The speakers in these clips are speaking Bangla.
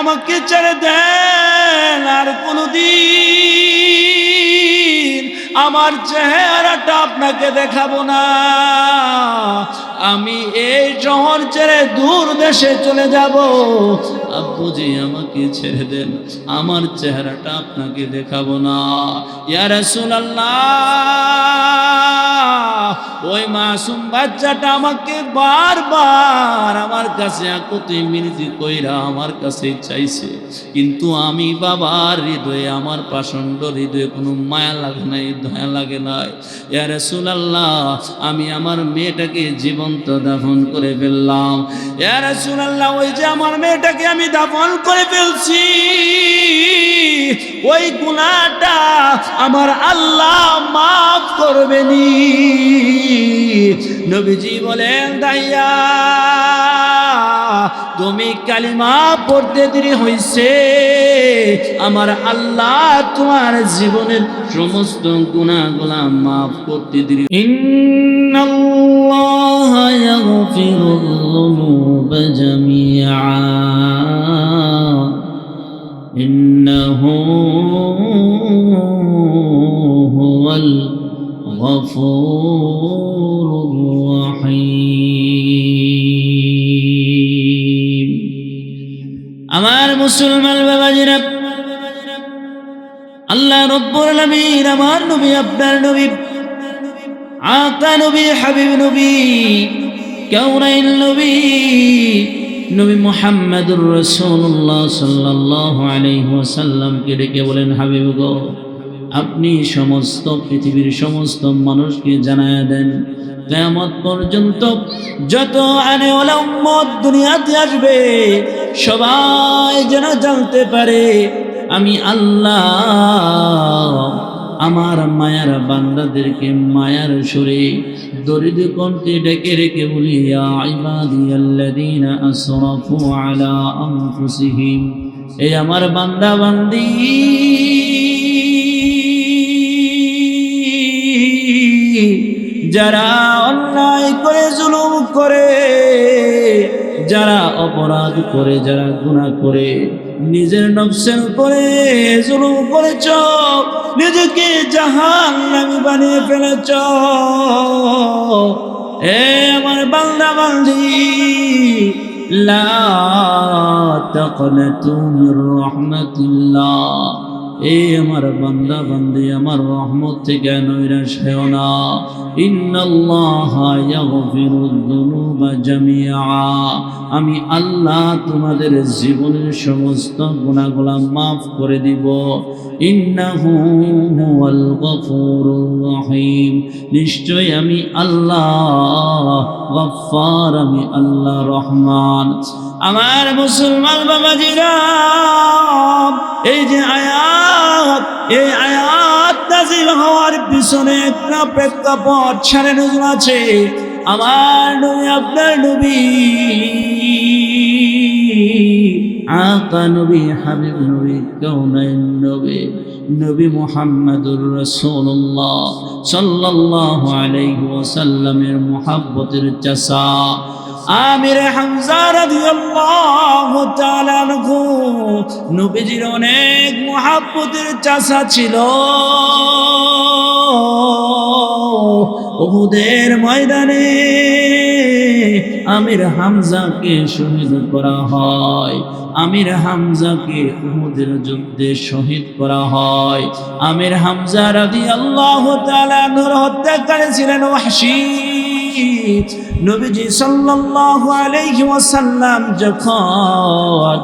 আমাকে ছেড়ে দেন আর কোনদিন আমার চেহারাটা আপনাকে দেখাবো না। আমি এই শহর ছেড়ে দূর দেশে চলে যাব। আব্বুজি আমাকে ছেড়ে দেন, আমার চেহারাটা আপনাকে দেখাবো না। ইয়া রাসূলুল্লাহ। ওই মাসুম বাচ্চাটা আমাকে বারবার আমার কাছে আকুতি মিনতি কইরা আমার কাছে চাইছে। কিন্তু আমি বাবার হৃদয়ে, আমার পাষণ্ড হৃদয়ে কোনো মায়া লাগে নাই, দয়া লাগে নাই। ইয়া রাসূলুল্লাহ, আমি আমার মেয়েটাকে জীবন্ত দাফন করে ফেললাম। ইয়া রাসূলুল্লাহ, ওই যে আমার মেয়েটাকে আমি দাফন করে ফেলছি। ওই গুনাহটা আমার আল্লাহ মাফ করবেনি নবীজি বলেন, দাইয়া, তুমি কালিমা পড়তে দেরি হয়েছে আমার আল্লাহ তোমার জীবনের সমস্ত গুণাগুলা মাফ করতে দেরি ইন্নাল্লাহ ইয়াগফিরুল গফুর। আমার মুসলমান বাবাজিরা, আল্লাহ রব্বুল আলামিন আমার নবী, আপনার নবী আকা নবী, হাবিব নবী কাউনাইল নবী নবী মুহাম্মদুর রাসূলুল্লাহ সাল্লাল্লাহু আলাইহি ওয়াসাল্লামকে ডেকে বলেন, হাবিব গো, আপনি সমস্ত পৃথিবীর সমস্ত মানুষকে জানায় দেন কিয়ামত পর্যন্ত যত আনে ওলা দুনিয়াতে আসবে, সবাই যেন জানতে পারে, আমি আল্লাহ আমার মায়ার বান্দাদেরকে মায়ার সুরে দরিদ কণ্ঠে ডেকে রেখে বলি, ইয়া ইবাদিয়াল্লাযীনা আসরাফু আলা এই আমার বান্দা বান্দি যারা অন্যায় করে জুলুম করে, যারা অপরাধ করে, যারা গুণা করে, নিজের নফসের করে জুলুম করেছ, নিজেকে জাহান নামি বানিয়ে ফেলেছ। এ আমার বান্দা বান্দি, লা তাকনাতু মির রাহমাতিল্লাহ। এ আমার বান্দা বান্দি আমার রহমত থেকে নৈরাশ না। আমি আল্লাহ তোমাদের জীবনের সমস্ত গুণাগুলা মাফ করে দিব। নিশ্চয় আমি আল্লাহ গফফার, আমি আল্লাহ রহমান। আমার মুসলমান বাবাজিরা, এই যে হওয়ার পিছনে একটা প্রেক্ষাপট নজর আছে। আমার নবী, আপনার নবী। আকা নবী, হাবিব নবী নবী নবী মুহাম্মদুর আলাইহি ওয়াসাল্লামের মুহাব্বতের চাচা। আমির হামজা রাদিয়াল্লাহু নবীজির অনেক মুহাব্বতের চাচা ছিল। উহুদের ময়দানে আমির হামজাকে শহীদ করা হয়। আমির হামজাকে উহুদের যুদ্ধে শহীদ করা হয়। আমির হামজা রাদিয়াল্লাহু তাআলা নূর হত্যাকারী ছিলেন ওয়াহশী। নবীজি সাল্লাল্লাহু আলাইহি ওয়াসাল্লাম যখন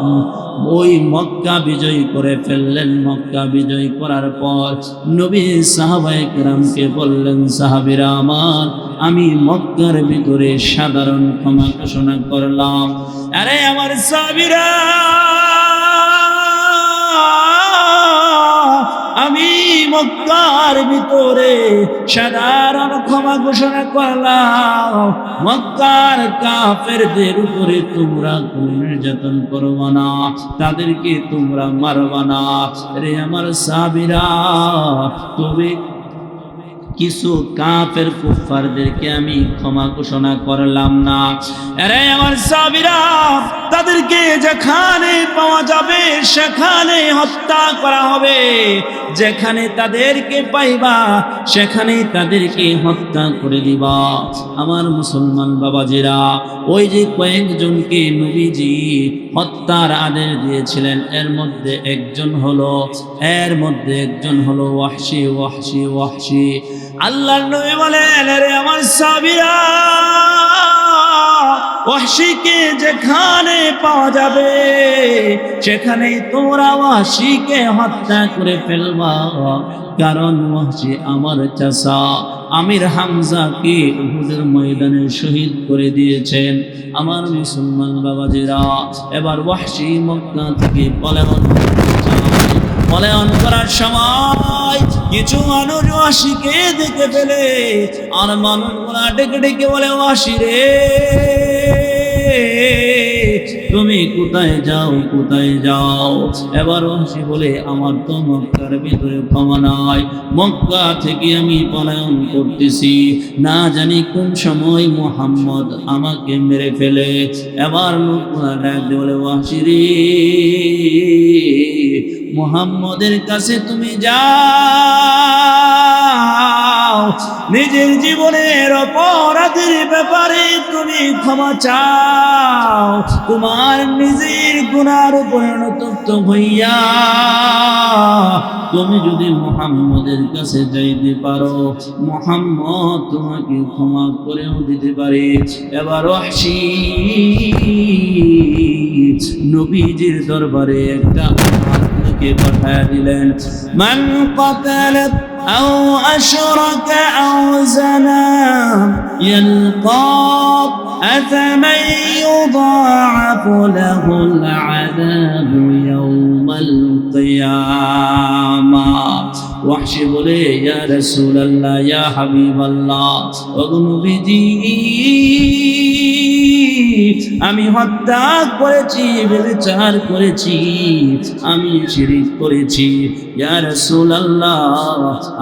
ওই মক্কা বিজয় করে ফেললেন। মক্কা বিজয় করার পর নবী সাহাবায়ে কেরামকে বললেন, সাহাবিরা আমার, আমি মক্কার ভিতরে সাধারণ ক্ষমা ঘোষণা করলাম। আরে আমার সাহাবীরা! মক্কার ভিতরে সাধারণ ক্ষমা ঘোষণা করলাম। মক্কার কাফেরদের উপরে তোমরা কোন নির্যাতন করবানা তাদেরকে তোমরা মারবানা রে আমার সাবিরা তবে কিছু কাফের কুফারদেরকে আমি ক্ষমা ঘোষণা করলাম না। আরে আমার সাবিরা তাদেরকে যেখানে পাওয়া যাবে সেখানে হত্যা করা হবে। যেখানে তাদেরকে পাইবা সেখানে তাদেরকে হত্যা করে দিবা। আমার মুসলমান বাবাজিরা, ওই যে কয়েকজনকে নবীজি হত্যার আদেশ দিয়েছিলেন, এর মধ্যে একজন হলো, এর মধ্যে একজন হলো ওয়াহশি ওয়াহশি ওয়াহশি। আল্লাহর নবী বলেন, আরে আমার সাবিরা ওয়াহশিকে যেখানে পাওয়া যাবে, সেখানেই তোমরা ওয়াহশিকে হত্যা করে ফেলবা। কারণ ওয়াহশি আমার চাষা আমির হামজাকে উহুদের ময়দানে শহীদ করে দিয়েছেন। আমার মুসলমান বাবাজিরা, এবার ওয়াহশি মক্কা থেকে পলায়ন পলায়ন করার সময় কিছু মানুষ ওয়াসিকে দেখে ফেলে। আর মানুষগুলা ডেকে ডেকে বলে, ওয়াসি রে। তুমি কোথায় যাও কোথায় যাও? এবার ওয়াসি বলে, আমার তো মক্কার ভিতরে ক্ষমা নাই। মক্কা থেকে আমি পলায়ন করতেছি। না জানি কোন সময় মোহাম্মদ আমাকে মেরে ফেলে। এবার লোকগুলা ডাক বলে ওয়াসি রে, মুহাম্মদের কাছে তুমি যাও। নিজের জীবনের অপরাধের ব্যাপারে তুমি ক্ষমা চাও তোমার নিজের গুণার উপরে অনুতপ্ত হইয়া তুমি যদি মুহাম্মদের কাছে যাইতে পারো মুহাম্মদ তোমাকে ক্ষমা করেও দিতে পারে এবার ওয়াহশী নবীজির দরবারে একটা আত্মাকে পাঠায় দিলেন মান قتلت أو أشرك أو أعزنا يلقى أفمن يضاعف له العذاب يوم القيامة. وحش بلي يا رسول الله يا حبيب الله وغنو بدين আমি হত্যা করেছি ব্যভিচার করেছি, আমি শিরিক করেছি। ইয়া রাসূলুল্লাহ,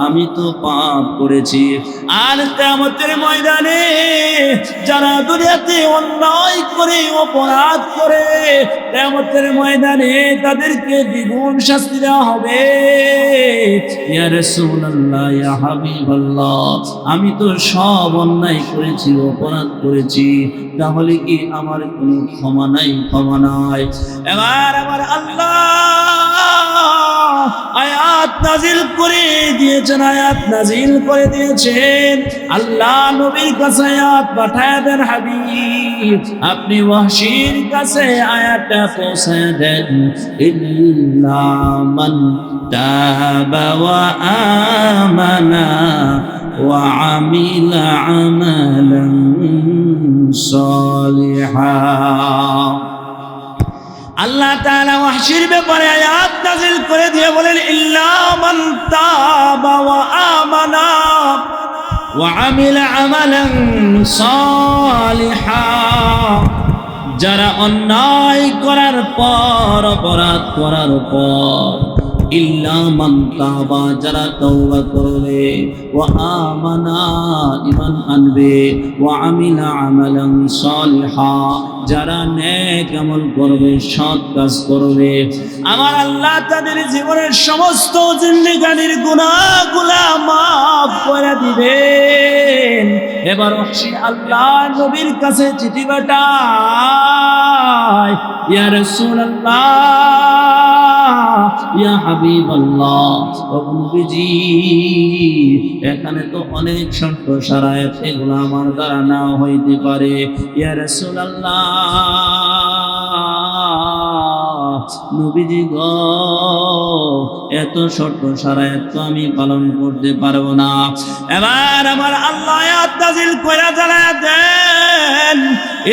আমি তো পাপ করেছি। আর কিয়ামতের ময়দানে যারা দুনিয়াতে অন্যায় করে, অপরাধ করে, কিয়ামতের ময়দানে তাদেরকে দ্বিগুণ শাস্তি দেওয়া হবে। ইয়া রাসূলুল্লাহ, ইয়া হাবিবাল্লাহ, আমি তো সব অন্যায় করেছি, অপরাধ করেছি। তাহলে কি আমার কোনো ক্ষমা নাই? ক্ষমা নাই। এবার আমার আল্লাহ আয়াত নাজিল করে দিয়েছেন, আয়াত নাজিল করে দিয়েছেন। আল্লাহ নবীর কাছে আয়াত পাঠায় দেন, হাবিব। আপনি ওয়াহশির কাছে আয়াতটা পৌঁছায় দেন। ইল্লা মান তাবা ওয়া আমানা وعمل عملا صالحا আল্লাহ তাআলা ওয়াহশির ব্যাপারে আয়াত নাযিল করে দিয়ে বলেন ইল্লা মান তাবা ওয়া আমানা ওয়া আমিলা আমালান সালিহা যারা অন্যায় করার পর অপরাধ করার পর ইল্লা মান তাবা, যারা তওবা করবে, ওয়া আমানা ঈমান আনবে, ওয়া আমিলা আমালান সালিহা, যারা নেক আমল করবে, সৎ কাজ করবে। আমার আল্লাহ তাদের জীবনের সমস্ত জিন্দেগানির গুনাহগুলা মাফ করে দিবেন। এবার অবশ্যই আল্লাহ নবীর কাছে চিঠি পাঠায়, ইয়া রাসূলুল্লাহ ইয়া হাবিবাল্লাহ। নবীজি, এখানে তো অনেক শর্ত সারায়াত এগুলো আমার দ্বারা না হইতে পারে। ইয়া রাসূলুল্লাহ। নবীজি গ, এত শর্ত সারা এত আমি পালন করতে পারব না। এবার আমার আল্লাহ আত্মাজিল কইরা জানা দেন,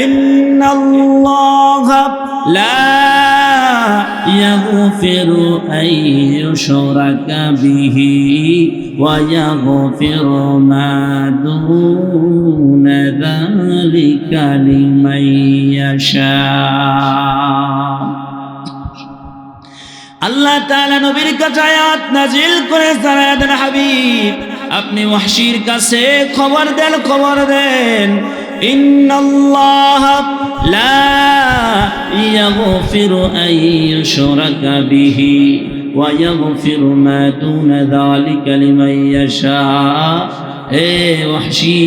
ইন্নাল্লাহ লা ওয়া মা আল্লাহ তাআলা নবীর কাছে আয়াত নাজিল করে দেন হাবিব, আপনি ওয়াহশির কাছে খবর দেন খবর দেন। ইন্নাল্লাহ লা ইয়াগফিরু আন বিহি ওয়া ইয়াগফিরু মা দুনা যালিকা লিমান ইয়াশা. এ ওয়াহশি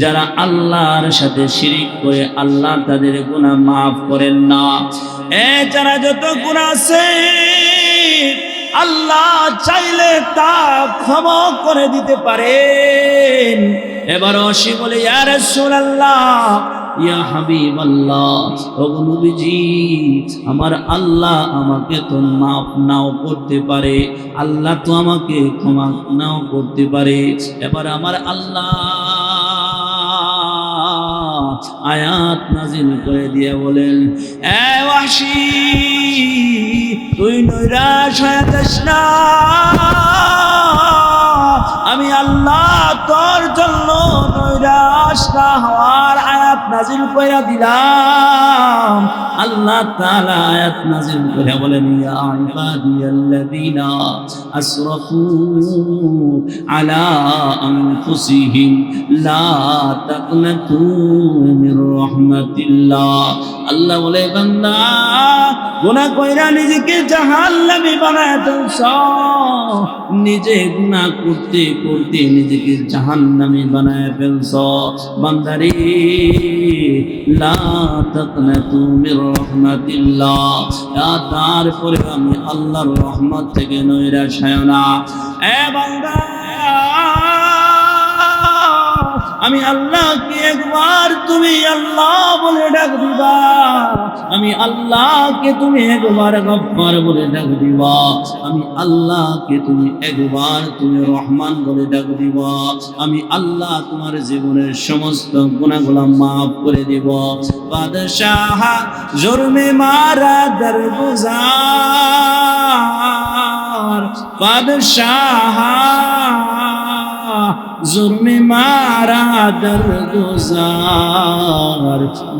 যারা আল্লাহর সাথে শিরিক করে আল্লাহ তাদের গুনাহ মাফ করেন না। এ যারা যত গুণ আছে, আল্লাহ চাইলে তা ক্ষমা করে দিতে পারেন। এবার অসি বলে, ইয়া রাসূলুল্লাহ, ইয়া হাবিবাল্লাহ ওগো নবীজি, আমার আল্লাহ আমাকে তো মাফ নাও করতে পারে, আল্লাহ তো আমাকে ক্ষমা নাও করতে পারে। এবার আমার আল্লাহ আয়াত নাজিল করে দিয়ে বলেন এ তুই যাস না। আমি আল্লাহ তোর জন্য নৈরাশ না হওয়ার আয়াত নাজিল করে দিলাম। আল্লাহ তাআলা আয়াত নাজিল করে বলেন, ইয়া ইবাদিয়াল্লাযীনা আসরাফু আলা আনফুসিহিম, লা তাকনাতু মির রাহমাতিল্লাহ। আল্লাহ বলে, বান্দা গুনাহ কইরা নিজেকে জাহান্নামী বানায় তুলছ নিজে গুনাহ করতে করতে নিজেকে জাহান্নামী বানায় ফেলছ। বান্দারে, লা তাকনাতু মির রাহমাতিল্লাহ। তারপরে আমি আল্লাহর রহমত থেকে নৈরাশ হয় এ বান্দা! আমি আল্লাহকে একবার তুমি আল্লাহ বলে ডাক দিবা। আমি আল্লাহকে তুমি একবার গফ্ফার বলে ডাক দিবা। আমি আল্লাহকে তুমি একবার তুমি রহমান বলে ডাক দিবা। আমি আল্লাহ তোমার জীবনের সমস্ত গুণাগুলা মাফ করে দিব। বাদশাহ জরমে মারা দরগুজার। বাদশাহ জুলমে মারা দরগুজার,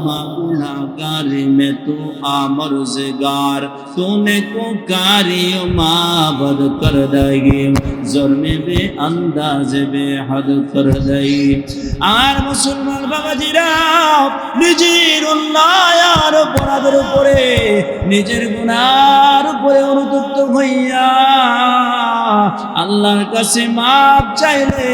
মাগুনাগার মে তু আমরজগার তুনে কো কারিও মাবদ কর দই জুলমে বে আন্দাজ বে হদ কর দই আর মুসলমান বাবাজিরা, নিজের উল্লায়ার অপরাধের উপরে, নিজের গুনার উপরে অনুতপ্ত হইয়া, আল্লাহর কাছে মাপ চাইলে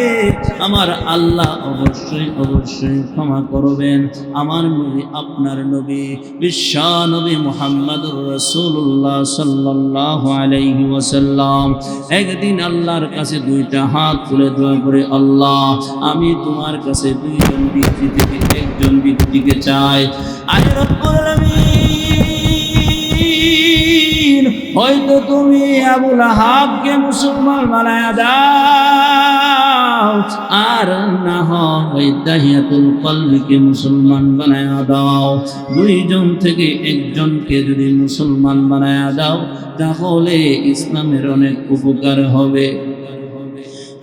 আমার আল্লাহ অবশ্যই অবশ্যই ক্ষমা করবেন। আমার নবী, আপনার নবী, বিশ্ব নবী মোহাম্মদুর রসুল্লাহ সাল্লাহ আলাইহি ওয়াসাল্লাম। একদিন আল্লাহর কাছে দুইটা হাত তুলে দোয়া করে, আল্লাহ, আমি তোমার কাছে দুইজন ব্যক্তি থেকে একজন ব্যক্তিকে চাই। আয় হয়তো তুমি আবুল আহাবকে মুসলমান বানায় দাও। আর না হয় দাহিয়াতুল কলবিকে মুসলমান বানায় দাও। দুইজন থেকে একজনকে যদি মুসলমান বানায় দাও, তাহলে ইসলামের অনেক উপকার হবে।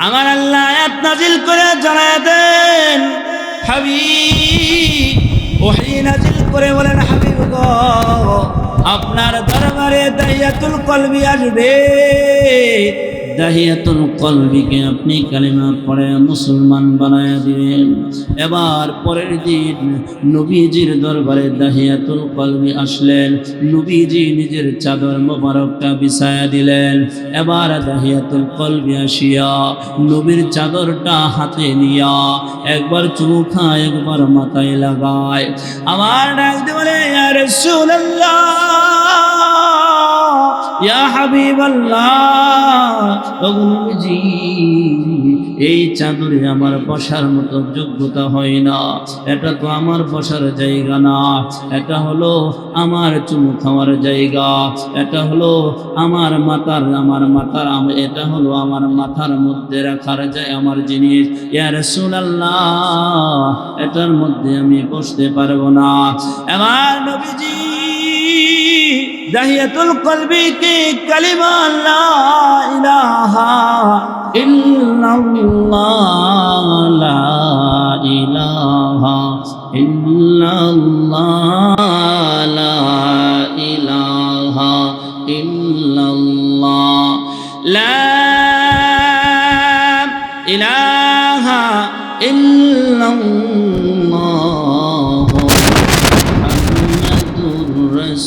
আমার আল্লাহ নাজিল করে জানায় দেন, হাবিব, ওহী নাজিল করে বলেন, হাবিব আপনার দরবারে দাহিয়াতুল কলবি আসবে। দাহিয়াতুল কলবিকে আপনি কালিমা পড়ে মুসলমান বানায় দিলেন এবার পরের দিন নবীজির দরবারে দাহিয়াতুল কলবি আসলেন। নবীজি নিজের চাদর মোবারকটা বিছায়া দিলেন। এবার দাহিয়াতুল কলবি আসিয়া নবীর চাদরটা হাতে নিয়া একবার চুখা একবার মাথায় লাগায়। আমার ডাক বলে, ইয়া রাসূলুল্লাহ! ইয়া ওগুলোজি এই চাদরে আমার বসার মতো যোগ্যতা হয় না। এটা তো আমার বসার জায়গা না। এটা হলো আমার চুমু খাওয়ার জায়গা। এটা হলো আমার মাথার, আমার আম- এটা হলো আমার মাথার মধ্যে রাখার যায় আমার জিনিস। ইয়া রাসূলুল্লাহ, এটার মধ্যে আমি বসতে পারব না। আমার নবীজি দাহিয়াতুল কলবি কি কালিমা লা ইলাহা ইল্লাল্লাহ লা ইলাহা ইল্লাল্লাহ লা ইলাহা ইল্লাল্লাহ লা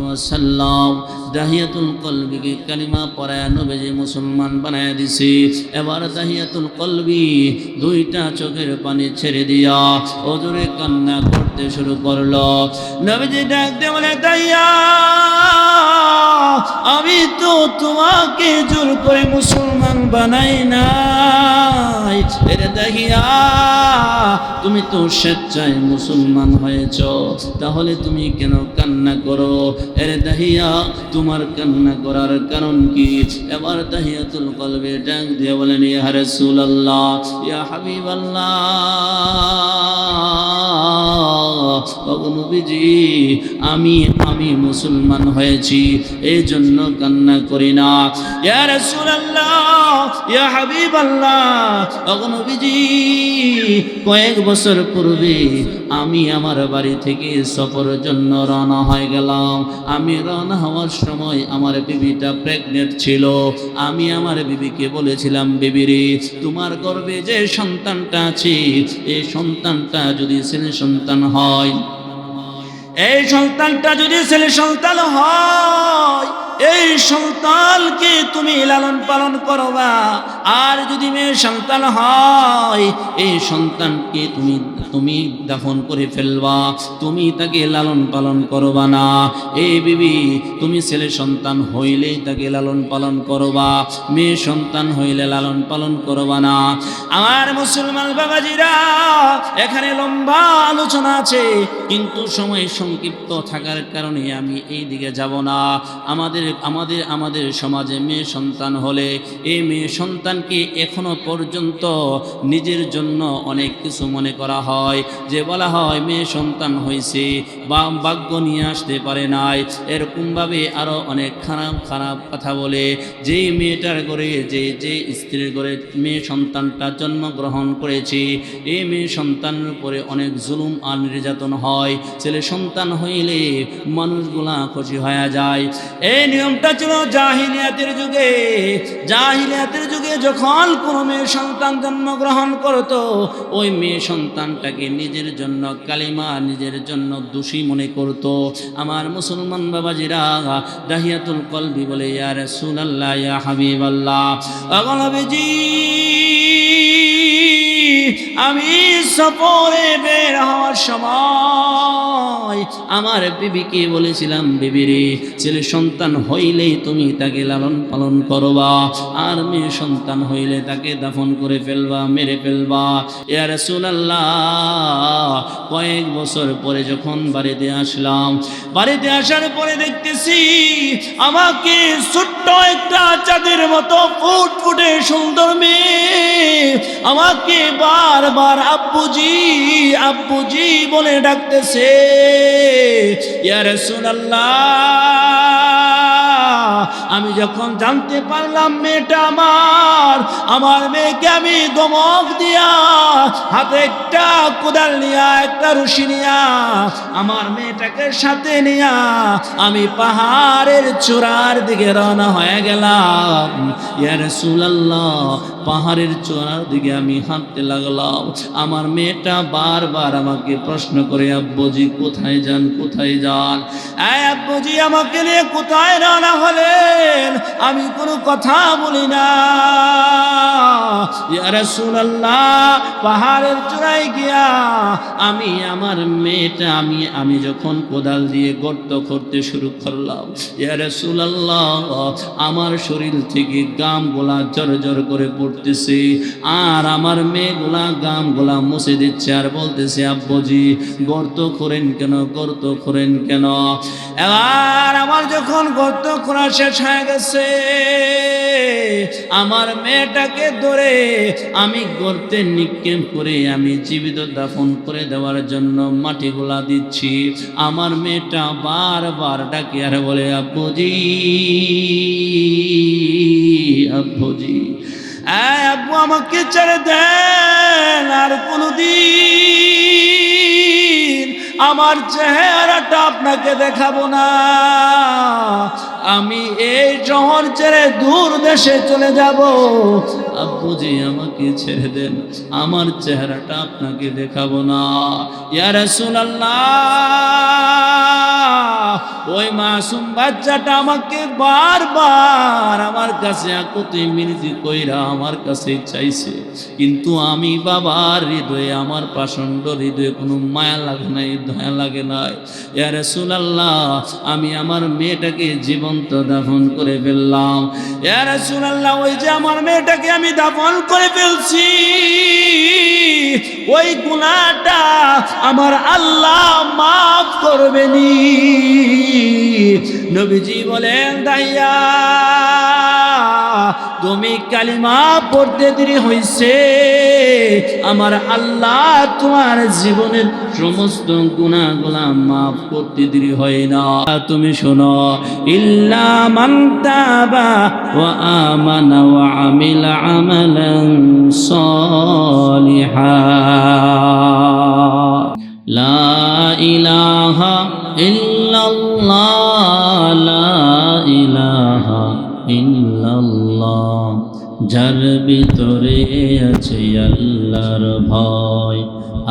ওয়াসাল্লাম দাহিয়াতুল কালিমা মুসলমান বানায় দিছে। এবার দাহিয়াতুল কলবি দুইটা চোখের পানি ছেড়ে দিয়া ওজোরে কান্না করতে শুরু করল। নবীজি ডাক আমি তো তোমাকে জোর করে মুসলমান বানাই নাই। এরে তুমি তো স্বেচ্ছায় মুসলমান হয়েছ। তাহলে তুমি কেন কান্না করো? এরে দাহিয়া তোমার কান্না করার কারণ কি? এবার দাহিয়াতুল কলবে ডাক দিয়ে বলেন, ইয়া রাসূলুল্লাহ, ইয়া হাবিবাল্লাহ নবীজি, আমি আমি মুসলমান হয়েছি এই জন্য কান্না করি না। ইয়া রাসূলুল্লাহ, ইয়া হাবিবাল্লাহ নবীজি, কয়েক বছর পূর্বে আমি আমার বাড়ি থেকে সফরের জন্য রওনা হয়ে গেলাম। আমি রওনা হওয়ার সময় আমার বিবিটা প্রেগনেন্ট ছিল। আমি আমার বিবিকে বলেছিলাম, বিবিরে, তোমার গর্ভে যে সন্তানটা আছে এই সন্তানটা যদি ছেলে সন্তান হয় এই সন্তানটা যদি ছেলে সন্তান হয়, এই সন্তানকে তুমি লালন পালন করবা। আর যদি মেয়ে সন্তান হয়, এই সন্তানকে তুমি তুমি দাফন করে ফেলবা, তুমি তাকে লালন পালন করবা না। এই বিবি, তুমি ছেলে সন্তান হইলেই তাকে লালন পালন করবা, মেয়ে সন্তান হইলে লালন পালন করবা না। আমার মুসলমান বাবাজিরা, এখানে লম্বা আলোচনা আছে, কিন্তু সময় সংক্ষিপ্ত থাকার কারণে আমি এই দিকে যাব না। আমাদের আমাদের আমাদের সমাজে মেয়ে সন্তান হলে এই মেয়ে সন্তানকে এখনও পর্যন্ত নিজের জন্য অনেক কিছু মনে করা হয়। যে বলা হয় মেয়ে সন্তান হয়েছে বা ভাগ্য নিয়ে আসতে পারে নাই। এরকমভাবে আরও অনেক খারাপ খারাপ কথা বলে, যেই মেয়েটার ঘরে, যে যে স্ত্রীর ঘরে মেয়ে সন্তানটা জন্মগ্রহণ করেছে, এই মেয়ে সন্তানের উপরে অনেক জুলুম আর নির্যাতন হয়। ছেলে সন্তান হইলে মানুষগুলা খুশি হয়ে যায়। এই নিয়মটা ছিল জাহিলিয়াতের যুগে। জাহিলিয়াতের যুগে যখন কোনো মেয়ে সন্তান জন্মগ্রহণ করতো, ওই মেয়ে সন্তানটাকে নিজের জন্য কালিমা নিজের জন্য দোষী মনে করত। আমার মুসলমান বাবাজিরা দাহিয়াতুল কলবি বলে, ইয়া রাসূলুল্লাহ, ইয়া হাবিবাল্লাহ। অগলবিজি আমি সফরে বের হওয়ার সময় আমার বিবিকে বলেছিলাম, বিবিরে, ছেলে সন্তান হইলেই তুমি তাকে লালন পালন করবা, আর মেয়ে সন্তান হইলে তাকে দাফন করে ফেলবা, মেরে ফেলবা। ইয়া রাসূলুল্লাহ, কয়েক বছর পরে যখন বাড়িতে আসলাম, বাড়িতে আসার পরে দেখতেছি আমাকে ছোট্ট একটা চাঁদের মতো ফুট ফুটে সুন্দর মেয়ে আমাকে বারবার আব্বুজি আব্বুজি বলে ডাকতেছে ইয়ার রাসূলুল্লাহ আমি যখন জানতে পারলাম মেয়েটা আমার আমার মেয়েকে আমি দমক দিয়া হাতে একটা কোদাল নিয়া, একটা রুশি নিয়া, আমার মেয়েটাকে সাথে নিয়া আমি পাহাড়ের চূড়ার দিকে রওনা হয়ে গেলাম। ইয়ার রাসূলুল্লাহ, পাহাড়ের চূড়ার দিকে আমি হাঁটতে লাগলাম। আমার মেয়েটা বারবার আমাকে প্রশ্ন করে, আব্বুজি, কোথায় যান কোথায় যান? আব্বুজি, আমাকে নিয়ে কোথায় রওনা হলেন আমি কোনো কথা বলি না। পাহাড়ের চূড়ায় গিয়া আমি আমার মেয়েটা, আমি আমি যখন কোদাল দিয়ে গর্ত করতে শুরু করলাম, ইয়া রাসূলুল্লাহ, আমার শরীর থেকে গামগুলা জর জর করে পড়তেছে। আর আমার মেয়েগুলা গামগুলা মুছে দিচ্ছে আর বলতেছে, আব্বুজি, গর্ত করেন কেন, গর্ত করেন কেন? এবার আমার যখন গর্ত করা শেষ গেছে আমার মেয়েটাকে ধরে আমি গর্তে নিক্ষেপ করে আমি জীবিত দাফন করে দেওয়ার জন্য মাটি গোলা দিচ্ছি। আমার মেয়েটা বারবার ডাকি, আর বলে, আব্বুজি আব্বুজি আব্বু, আমাকে ছেড়ে দেন, আর কোনদিন আমার চেহারাটা আপনাকে দেখাবো না। আমি এই শহর ছেড়ে দূর দেশে চলে যাব। আব্বুজি আমাকে ছেড়ে দেন, আমার চেহারাটা আপনাকে দেখাবো না। ইয়া রাসূলুল্লাহ! ওই মাসুম বাচ্চাটা আমাকে বারবার আমার কাছে আকুতি মিনতি কইরা আমার কাছে চাইছে। কিন্তু আমি বাবার হৃদয়ে, আমার পাষণ্ড হৃদয়ে কোনো মায়া লাগে নাই, দয়া লাগে নাই। ইয়া রাসূলুল্লাহ, আমি আমার মেয়েটাকে জীবন্ত দাফন করে ফেললাম। ইয়া রাসূলুল্লাহ, ওই যে আমার মেয়েটাকে আমি দাফন করে ফেলছি। ওই গুনাহটা আমার আল্লাহ মাফ করবেনি নবীজি বলেন, দাইয়া, তুমি কালিমা পড়তে দেরি হইছে। আমার আল্লাহ তোমার জীবনের সমস্ত গুণাগুলা মাফ করতে দেরি হয় না। তুমি শোনো, ইল্লা মান তাবা ওয়া আমানা ওয়া আমিলা আমালান সালিহা। লা ইলাহা ইল্লাল্লাহ লা ইলাহা ইল্লাল্লাহ। যার ভিতরে আছে আল্লাহর ভয়,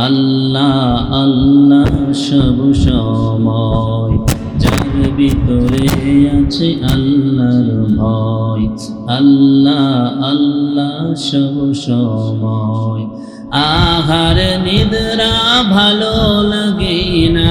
আল্লাহ আল্লাহ সব সময়। যার ভিতরে আছে আল্লাহর ভয়, আল্লাহ আল্লাহ সব সময়। আহার নিদ্রা ভালো লাগে না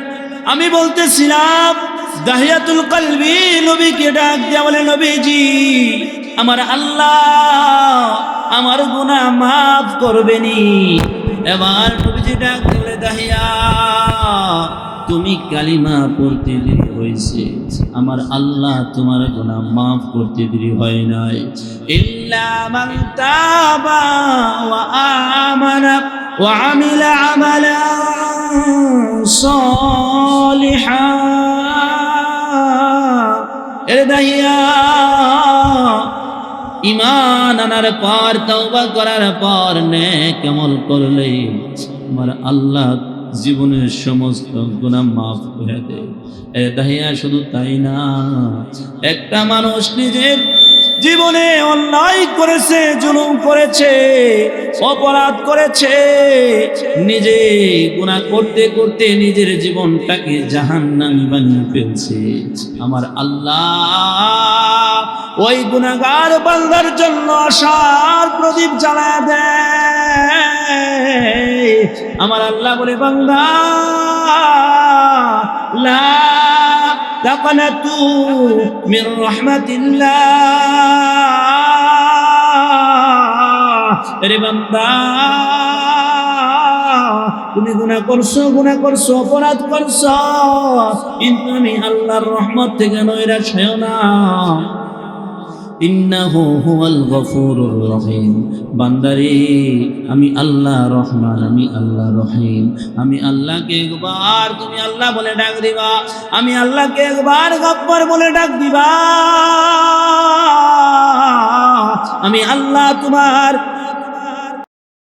আমি বলতেছিলাম, দাহিয়াতুল কলবি, নবীকে ডাক দিয়া বলে, নবীজি, আমার আল্লাহ আমার গুনাহ মাফ করবেনি। এবার নবীজি ডাক দিলে, দাহিয়া, তুমি কালিমা পড়তে দেরি হয়েছে। আমার আল্লাহ তোমার গুনাহ মাফ করতে দেরি হয় নাই। ইল্লা সালিহা। এরে দাহিয়া ইমান আনার পর, তওবা করার পর নেক আমল করলে আমার আল্লাহ জীবনের সমস্ত গুনাহ মাফ করে দেয়। এ দাহিয়া শুধু তাই না, একটা মানুষ নিজের জীবনে অন্যায় করেছে, জুলুম করেছে, অপরাধ করেছে, নিজে গুনাহ করতে করতে নিজের জীবনটাকে জাহান্নামী বানিয়ে ফেলছে। আমার আল্লাহ ওই গুনাহগার বান্দার জন্য আশার প্রদীপ জ্বালা দেয়। আমার আল্লাহ বলে, বান্দা, লা তাকানাতু من رحمة الله. বান্দা, তুমি গুণা করছ গুণা করছ, অপরাধ করছ। কিন্তু আমি আল্লাহর রহমত থেকে নৈরাশ হয়েও না। আমি আল্লাহ রহমান, আমি আল্লাহ রহিম। আমি আল্লাহকে একবার তুমি আল্লাহ বলে ডাক দিবা। আমি আল্লাহকে একবার গব্বর বলে ডাক দিবা। আমি আল্লাহ তোমার